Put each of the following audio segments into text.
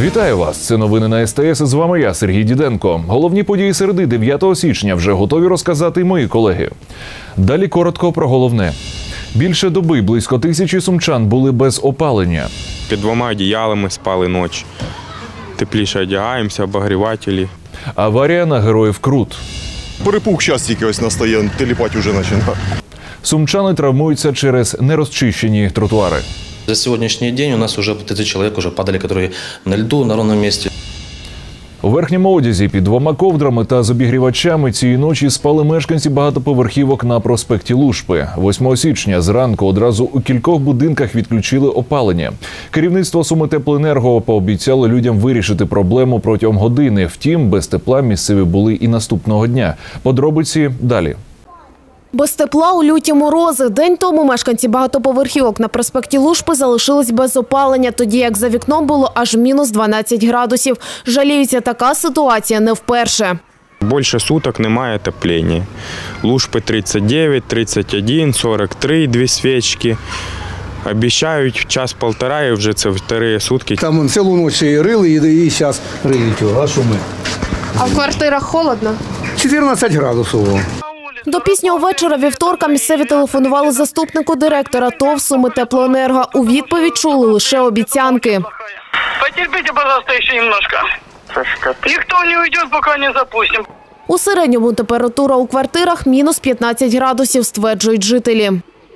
Вітаю вас! Це новини на СТС. З вами я, Сергій Діденко. Головні події середи 9 січня вже готові розказати мої колеги. Далі коротко про головне. Більше доби близько тисячі сумчан були без опалення. Під двома одіялами спали ночі. Тепліше одягаємося, обогрівателі. Аварія на героїв Крут. Перепух час тільки ось настає, теліпать уже починає. Сумчани травмуються через нерозчищені тротуари. За сегодняшний день у нас уже 30 человек уже падали, которые на льду, на ровном месте. У верхньому одязі під двома ковдрами та з обігрівачами цієї ночі спали мешканці багатоповерхівок на проспекті Лушпи. 8 січня зранку одразу у кількох будинках відключили опалення. Керівництво Сумитеплоенерго пообіцяло людям вирішити проблему протягом години. Втім, без тепла місцеві були і наступного дня. Подробиці далі. Без тепла у люті морози. День тому мешканці багатоповерхівок на проспекті Лушпи залишились без опалення, тоді як за вікном було аж мінус 12 градусів. Жаліються, така ситуація не вперше. Більше суток немає отоплення. Лужпи 39, 31, 43, дві свічки. Обіцяють час-полтора, і вже це вторі сутки. Там вон цілу ніч і рили, і, і зараз риють. А що ми? А в квартирах холодно? 14 градусів. До пізнього вечора вівторка місцеві телефонували заступнику директора ТОВ «Суми Теплоенерго». У відповідь чули лише обіцянки. Потерпите, пожалуйста, еще немножко. Никто не уйдет, пока не запустим. У середньому температура у квартирах мінус 15 градусів, стверджують жителі.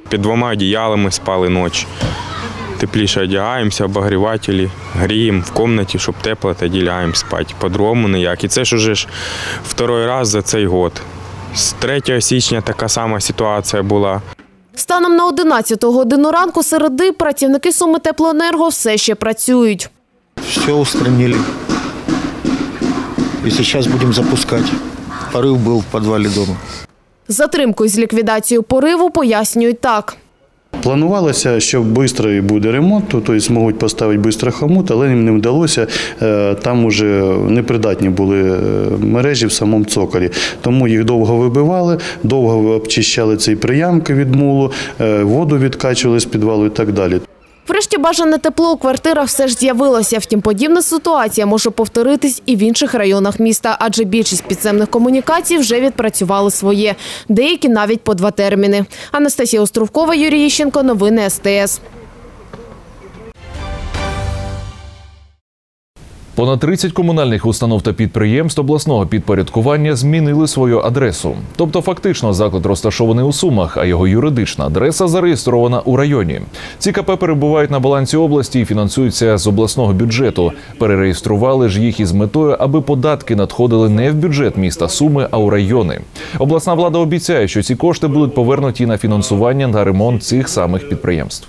Під двома одіялами спали ночі. Тепліше одягаємося, обогрівателі, гріємо в кімнаті, щоб тепло, тоді лягаємо спати. По-другому ніяк. І це ж уже ж второй раз за цей год. З 3 січня така сама ситуація була. Станом на 11 годину ранку середи працівники «Суми Теплоенерго» все ще працюють. Все устранили. І зараз будемо запускати. Порив був в підвалі дому. Затримкою з ліквідацією пориву пояснюють так. Планувалося, що швидко буде ремонт, тобто зможуть поставити швидко хомут, але їм не вдалося. Е, Там вже непридатні були е, мережі в самому цоколі. Тому їх довго вибивали, довго обчищали ці приямки від мулу, е, воду відкачували з підвалу і так далі. Врешті бажане тепло у квартирах все ж з'явилося. Втім, подібна ситуація може повторитись і в інших районах міста, адже більшість підземних комунікацій вже відпрацювали своє. Деякі навіть по два терміни. Анастасія Островкова, Юрій Іщенко. Новини СТС. Понад 30 комунальних установ та підприємств обласного підпорядкування змінили свою адресу. Тобто, фактично, заклад розташований у Сумах, а його юридична адреса зареєстрована у районі. Ці КП перебувають на балансі області і фінансуються з обласного бюджету. Перереєстрували ж їх із метою, аби податки надходили не в бюджет міста Суми, а у райони. Обласна влада обіцяє, що ці кошти будуть повернуті на фінансування на ремонт цих самих підприємств.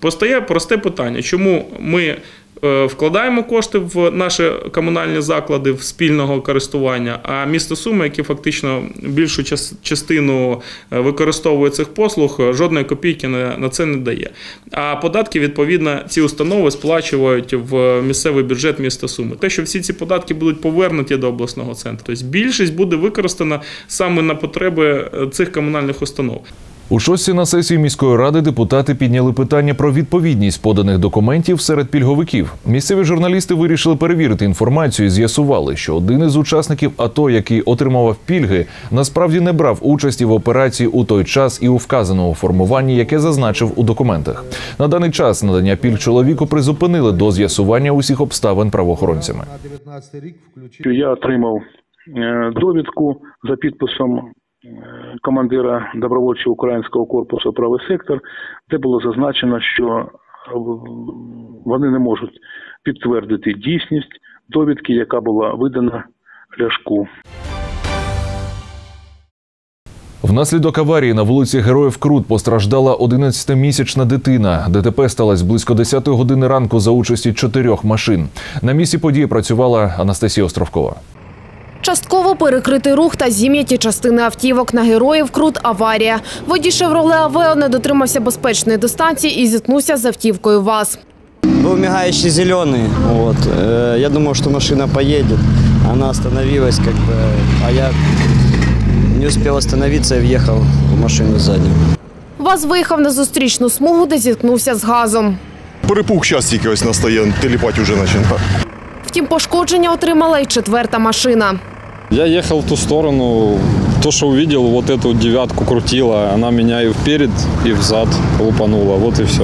Постає просте питання, чому ми вкладаємо кошти в наші комунальні заклади в спільного користування, а місто Суми, яке фактично більшу час- частину е, використовує цих послуг, е, жодної копійки на, це не дає. А податки, відповідно, ці установи сплачують в місцевий бюджет міста Суми. Те, що всі ці податки будуть повернуті до обласного центру, тобто більшість буде використана саме на потреби е, цих комунальних установ. У шостці на сесії міської ради депутати підняли питання про відповідність поданих документів серед пільговиків. Місцеві журналісти вирішили перевірити інформацію і з'ясували, що один із учасників АТО, який отримував пільги, насправді не брав участі в операції у той час і у вказаному формуванні, яке зазначив у документах. На даний час надання пільг чоловіку призупинили до з'ясування усіх обставин правоохоронцями. я отримав е, довідку за підписом командира добровольчого українського корпусу правий сектор, де було зазначено, що е, вони не можуть підтвердити дійсність довідки, яка була видана Ляшку. Внаслідок аварії на вулиці Героїв Крут постраждала 11-місячна дитина. ДТП сталося близько 10 години ранку за участі чотирьох машин. На місці події працювала Анастасія Островкова. Частково перекритий рух та зім'яті частини автівок на героїв крут аварія. Водій «Шевроле Авео» не дотримався безпечної дистанції і зіткнувся з автівкою ВАЗ. Был мигающий зеленый. Вот. Э, Я думал, что машина поедет. Она остановилась, как бы, а я не успел остановиться и въехал в машину сзади. ВАЗ виїхав на зустрічну смугу, де зіткнувся з газом. Перепух час тільки ось настає, теліпати вже починає. Втім, пошкодження отримала й четверта машина. Я ехал в ту сторону, то, что увидел, вот эту девятку крутила, она меня и вперед, и взад лупанула, вот и все.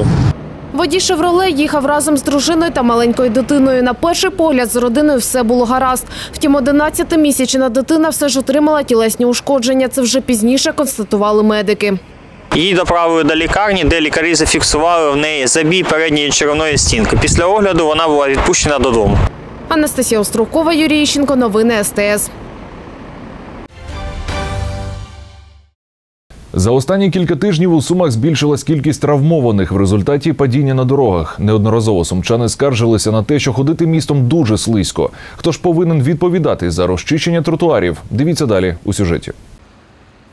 Водій «Шевроле» їхав разом з дружиною та маленькою дитиною. На перший погляд з родиною все було гаразд. Втім, 11-місячна дитина все ж отримала тілесні ушкодження. Це вже пізніше констатували медики. Її доправили до лікарні, де лікарі зафіксували в неї забій передньої черевної стінки. Після огляду вона була відпущена додому. Анастасія Острукова, Юрій Іщенко. Новини СТС. За останні кілька тижнів у Сумах збільшилась кількість травмованих в результаті падіння на дорогах. Неодноразово сумчани скаржилися на те, що ходити містом дуже слизько. Хто ж повинен відповідати за розчищення тротуарів? Дивіться далі у сюжеті.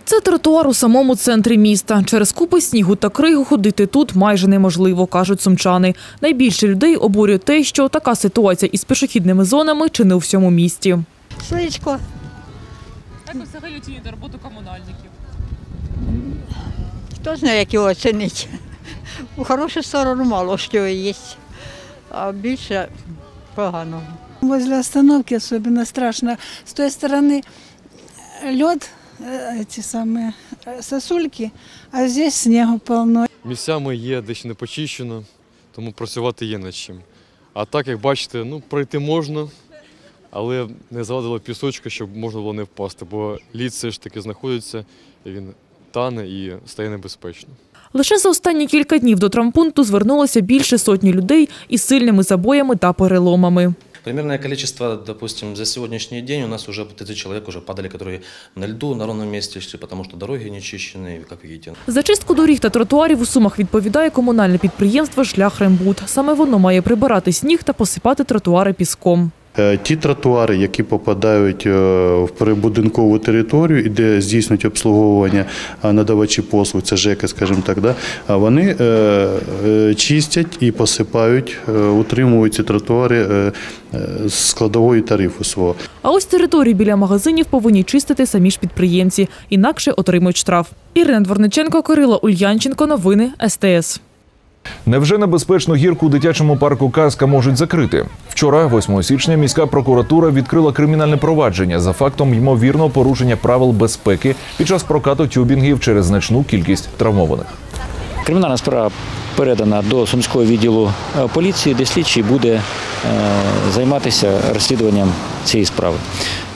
Це тротуар у самому центрі міста. Через купи снігу та кригу ходити тут майже неможливо, кажуть сумчани. Найбільше людей обурює те, що така ситуація із пішохідними зонами чи не у всьому місті. Сличко. Як ви взагалі оцінюєте роботу комунальників? Хто знає, як його оцінити? У хорошу сторону мало що є, а більше поганого. Возле остановки особенно страшно. С той стороны лед, э, эти самые э, сосульки, а здесь снегу полно. Місцями є дещо не почищено, тому працювати є над чим. А так, як бачите, ну пройти можна, але не завадило пісочка, щоб можна було не впасти, бо лід все ж таки знаходиться, і він тане і стає небезпечно. Лише за останні кілька днів до травмпункту звернулося більше сотні людей із сильними забоями та переломами. Примерное количество, допустим, за сегодняшний день у нас уже 30 человек уже падали, которые на льду, на ровном месте потому что дороги не чищены, как видите. За чистку доріг та тротуарів у Сумах відповідає комунальне підприємство «Шлях Рембут». Саме воно має прибирати сніг та посипати тротуари піском. Е, Ті тротуари, які попадають е, в прибудинкову територію і де здійснюють обслуговування надавачі послуг, це ЖЕКи, скажімо так, да, вони е, чистять і посипають, утримують ці тротуари складової тарифу свого. А ось території біля магазинів повинні чистити самі ж підприємці, інакше отримують штраф. Ірина Дворниченко, Кирило Ульянченко. Новини СТС. Невже небезпечну гірку у дитячому парку Казка можуть закрити? Вчора, 8 січня, міська прокуратура відкрила кримінальне провадження за фактом ймовірного порушення правил безпеки під час прокату тюбінгів через значну кількість травмованих. Кримінальна справа передана до Сумського відділу е, поліції, де слідчий буде е, займатися розслідуванням цієї справи.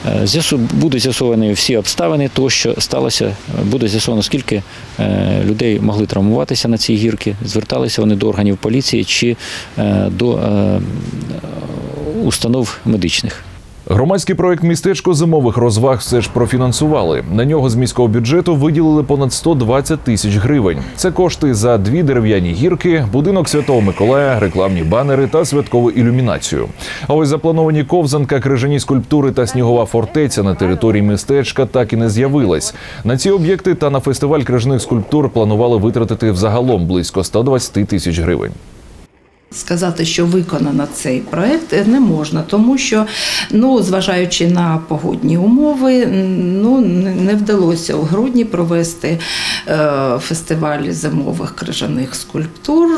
Е, Будуть з'ясовані всі обставини того, що сталося. Буде з'ясовано, скільки е, людей могли травмуватися на цій гірці, зверталися вони до органів поліції чи е, до установ медичних. Громадський проект містечко зимових розваг все ж профінансували. На нього з міського бюджету виділили понад 120 тисяч гривень. Це кошти за дві дерев'яні гірки, будинок Святого Миколая, рекламні банери та святкову ілюмінацію. А ось заплановані ковзанка, крижані скульптури та снігова фортеця на території містечка так і не з'явилась. На ці об'єкти та на фестиваль крижаних скульптур планували витратити взагалом близько 120 тисяч гривень. Сказати, що виконано цей проект не можна, тому що, ну, зважаючи на погодні умови, ну не не вдалося у грудні провести е, фестиваль зимових крижаних скульптур.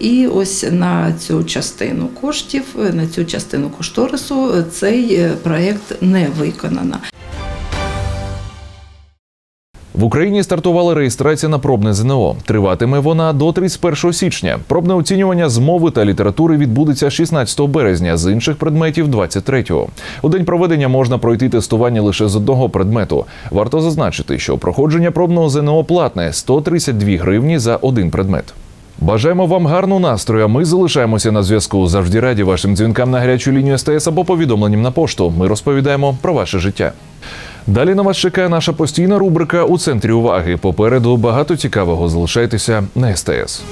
І ось на цю частину коштів, на цю частину кошторису цей е, проект не виконано. В Україні стартувала реєстрація на пробне ЗНО. Триватиме вона до 31 січня. Пробне оцінювання з мови та літератури відбудеться 16 березня, з інших предметів 23-го. У день проведення можна пройти тестування лише з одного предмету. Варто зазначити, що проходження пробного ЗНО платне 132 гривні за один предмет. Бажаємо вам гарного настрою. а Ми залишаємося на зв'язку. Завжди раді вашим дзвінкам на гарячу лінію СТС або повідомленням на пошту. Ми розповідаємо про ваше життя. Далі на вас чекає наша постійна рубрика у центрі уваги. Попереду багато цікавого. Залишайтеся на СТС.